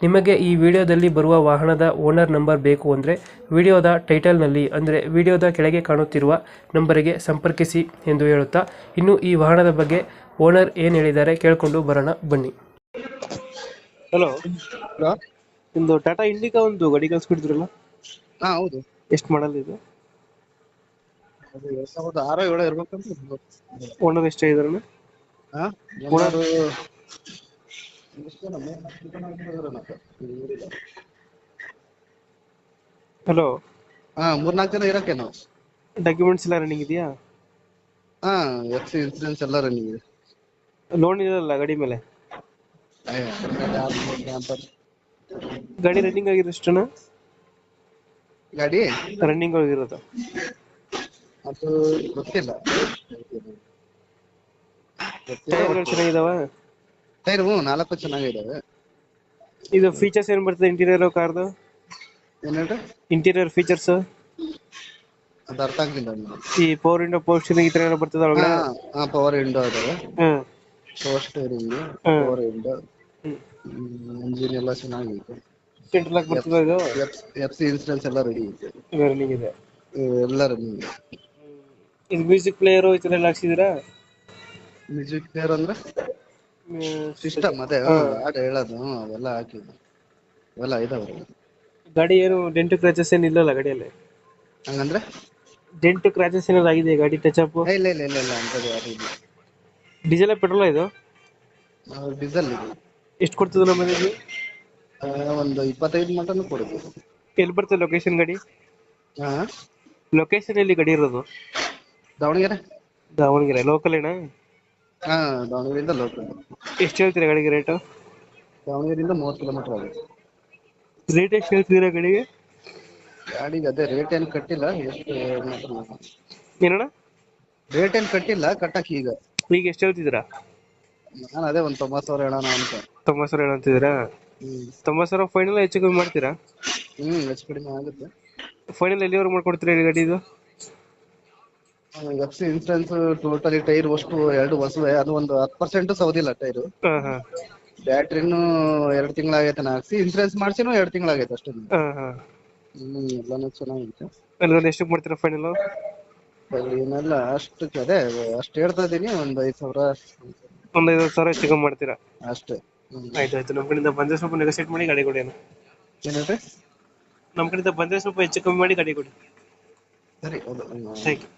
ನಿಮಗೆ ಈ ವಿಡಿಯೋದಲ್ಲಿ ಬರುವ ವಾಹನದ ಓನರ್ ನಂಬರ್ ಬೇಕು ಅಂದರೆ ವಿಡಿಯೋದ ಟೈಟಲ್ನಲ್ಲಿ ಅಂದರೆ ವಿಡಿಯೋದ ಕೆಳಗೆ ಕಾಣುತ್ತಿರುವ ನಂಬರಿಗೆ ಸಂಪರ್ಕಿಸಿ ಎಂದು ಹೇಳುತ್ತಾ ಇನ್ನು ಈ ವಾಹನದ ಬಗ್ಗೆ ಓನರ್ ಏನು ಹೇಳಿದ್ದಾರೆ ಕೇಳಿಕೊಂಡು ಬರೋಣ ಬನ್ನಿ. ಹಲೋ ಹಲೋ ನಿಮ್ಮದು ಟಾಟಾ ಇಂಡಿಕಾ ಒಂದು ಗಾಡಿ ಕಳಿಸ್ಕೊಟ್ಟಿದ್ರಲ್ಲ ಹಾ ಹೌದು. ಎಷ್ಟು ಮಾಡಲ್ ಇದು? ಅದು ಎರಡ್ ಸಾವಿರದ ಆರು ಏಳು ಇರ್ಬೇಕಂತ ಓನರ್ ಎಷ್ಟಾಗಿದಾರಣ ಹಾ ಓನರ್ ಹಲೋ ಹಾ ಮೂರ್ನಾಲ್ಕು ಜನ ಇರಕ್ಕೆ ನಾವು. ಡಾಕ್ಯುಮೆಂಟ್ಸ್ ಎಲ್ಲ ರನ್ನಿಂಗ್ ಇದೆಯಾ? ಹಾ ಎಫ್ ಸಿ ಇನ್ಸೂರೆನ್ಸ್ ಎಲ್ಲ ರನ್ನಿಂಗ್ ಇದೆ. ಲೋನ್ ಇರಲ್ಲ ಗಾಡಿ ಮೇಲೆ? ಗಾಡಿ ರನ್ನಿಂಗ್ ಆಗಿರೋ ಎಷ್ಟಣ್ಣ ಗಾಡಿ ರನ್ನಿಂಗ್ ಆಗಿರೋದು ಅದು ಗೊತ್ತಿಲ್ಲ. ಟೈರ್ಗಳು ಚೆನ್ನಾಗಿದಾವ? ಟೈರ್ ಹ್ಞೂ ನಾಲ್ಕು ಚೆನ್ನಾಗಿದಾವೆ. ಇದು ಫೀಚರ್ಸ್ ಏನ್ ಬರ್ತದೆ ಇಂಟೀರಿಯರ್ ಕಾರ್ದು? ಏನ್ ಇಂಟೀರಿಯರ್ ಫೀಚರ್ಸ್ ಅದು ಅರ್ಥ ಆಗ್ತಿಲ್ಲ. ಈ ಪವರ್ ವಿಂಡೋ ಪೋಸ್ಟ್ ಈ ತರ ಏನೋ ಬರ್ತದೆ ಒಳಗಡೆ? ಹಾ ಹಾ ಪವರ್ ವಿಂಡೋ ಅದಾವೆ ಹ್ಮ್ ಪವರ್ ಸ್ಟೇರಿಂಗ್ ಹ್ಮ್. ಪವರ್ ವಿಂಡೋ ಹ್ಮ್. ಇಂಜಿನ್ ಎಲ್ಲ ಚೆನ್ನಾಗಿದೆ ಸೆಂಟ್ರಲ್ ಲಾಕ್ ಬರ್ತದೆ ಇದು? ಎಫ್ ಸಿ ಇನ್ಸೂರೆನ್ಸ್ ಎಲ್ಲ ರೆಡಿ ಇದೆ ರನ್ನಿಂಗ್ ಇದೆ. ಎಲ್ಲ ರನ್ನಿಂಗ್ ಇದು. ಮ್ಯೂಸಿಕ್ ಪ್ಲೇಯರ್ ಈ ತರ ಎಲ್ಲ ಹಾಕ್ಸಿದ್ದೀರಾ? ಮ್ಯೂಸಿಕ್ ಪ್ಲೇಯರ್ ಅಂದ್ರೆ? ಸಿಸ್ಟಮ್ ಅದೇ ಹಾಡು ಹೇಳೋದು ಅವೆಲ್ಲ ಹಾಕಿದ್ದು. ಅವೆಲ್ಲ ಇದಾವೆ. ಗಾಡಿ ಏನು ಡೆಂಟ್ ಕ್ರಾಚಸ್ ಏನ್ ಇಲ್ಲಲ್ಲ ಗಾಡಿಯಲ್ಲಿ? ಹಂಗಂದ್ರೆ? ಡೆಂಟ್ ಕ್ರಾಚಸ್ ಏನಾದ್ರು ಆಗಿದೆ ಗಾಡಿ ಟಚ್ ಅಪ್ ಇಲ್ಲ ಇಲ್ಲ ಇಲ್ಲ ಇಲ್ಲ ಅಂತದ್ದು ಯಾರು ಇಲ್ಲ. ಡೀಸೆಲ್ ಪೆಟ್ರೋಲ್ ಇದು? ಡೀಸೆಲ್ ಇದು. ಎಷ್ಟು ಕೊಡ್ತದೆ ನಮ್ಮ ಮನೆಗೆ? ಆ, ಒಂದು ಇಪ್ಪತ್ತೈದು ಮಟನ್ ಕೊಡುದು. ಎಲ್ಲಿ ಬರ್ತದೆ ಲೊಕೇಶನ್ ಗಾಡಿ? ಹಾ ಲೊಕೇಶನ್ ಎಲ್ಲಿ ಗಾಡಿ ಇರೋದು? ದಾವಣಗೆರೆ. ದಾವಣಗೆರೆ ಲೋಕಲ್ ಏನಾ? ಹಾ ದಾವಣಗೆರೆಯಿಂದ ಲೋಕಲ್ ಎಷ್ಟು ಹೇಳ್ತೀರಾ ಗಾಡಿಗೆ ರೇಟು ದಾವಣಗೆರೆಯಿಂದ ಮೂವತ್ತು ಕಿಲೋಮೀಟರ್ ಆಗುತ್ತೆ. ರೇಟ್ ಎಷ್ಟು ಹೇಳ್ತೀರಾ ಗಾಡಿಗೆ? ಗಾಡಿಗೆ ಅದೇ ರೇಟ್ ಏನು ಕಟ್ಟಿಲ್ಲ ಎಷ್ಟು ಏನಣ್ಣ? ರೇಟ್ ಏನು ಕಟ್ಟಿಲ್ಲ ಕಟ್ಟಕ್ಕೆ ಈಗ. ಈಗ ಎಷ್ಟು ಹೇಳ್ತಿದ್ದೀರಾ? ನಾನು ಅದೇ ಒಂದು ತೊಂಬತ್ತು ಸಾವಿರ ಹೇಳೋಣ ಅಂತ. ತೊಂಬತ್ತು ಸಾವಿರ ಏನಂತಿದ್ದೀರಾ ಹ್ಮ್. ತೊಂಬತ್ತು ಸಾವಿರ ಫೈನಲ್ ಹೆಚ್ಚು ಕಮ್ಮಿ ಮಾಡ್ತೀರಾ? ಹ್ಮ್ ಹೆಚ್ಚು ಕಡಿಮೆ ಆಗುತ್ತೆ. ಫೈನಲ್ ಎಲ್ಲಿವರೆಗೆ ಮಾಡ್ಕೊಡ್ತೀರಾ ಈ ಗಾಡಿದು F C insurance totally tyre ಅಷ್ಟು ಎರಡು ಹೊಸವೆ ಅದು ಒಂದು ಹತ್ತು ಪರ್ಸೆಂಟ್ ಸೌದಿಲ್ಲ ಟೈರು ಹಾಂ ಹಾಂ. ಬ್ಯಾಟ್ರಿನೂ ಎರಡು ತಿಂಗಳಾಗೈತೆ ಹಾಕ್ಸಿ ಇನ್ಸೂರೆನ್ಸ್ ಮಾಡ್ಸಿನೂ ಎರಡು ತಿಂಗಳಾಗೈತೆ ಅಷ್ಟೇ ಹಾಂ ಹಾಂ. ಹ್ಮ್ ಎಲ್ಲಾನು ಚೆನ್ನಾಗಿತ್ತು ಅಲ್ಲಿ ಒಂದು ಎಷ್ಟಕ್ಕೆ ಮಾಡ್ತೀರಾ ಫೈನಲ್ ಏನೆಲ್ಲ ಅಷ್ಟಕ್ಕೆ ಅದೇ ಅಷ್ಟು ಹೇಳ್ತಾ ಇದೀನಿ ಒಂದ್ ಐದು ಸಾವಿರ ಒಂದು ಐದು ಸಾವಿರ ಹೆಚ್ಚು ಕಮ್ಮಿ ಮಾಡ್ತೀರಾ? ಅಷ್ಟೇ. ಆಯ್ತು ಆಯ್ತು ನಮ್ಮ ಕಡೆಯಿಂದ ಬಂದರೆ ಸ್ವಲ್ಪ ನೆಗೋಸಿಯೇಟ್ ಮಾಡಿ ಗಾಡಿ ಕೊಡಿ ಅಣ್ಣ. ಏನ್ ಹೇಳ್ರಿ? ನಮ್ಮ ಕಡೆಯಿಂದ ಬಂದರೆ ಸ್ವಲ್ಪ ಹೆಚ್ಚು ಕಮ್ಮಿ ಮಾಡಿ ಗಾಡಿ ಕೊಡಿ. ಸರಿ ಹೌದು. Thank you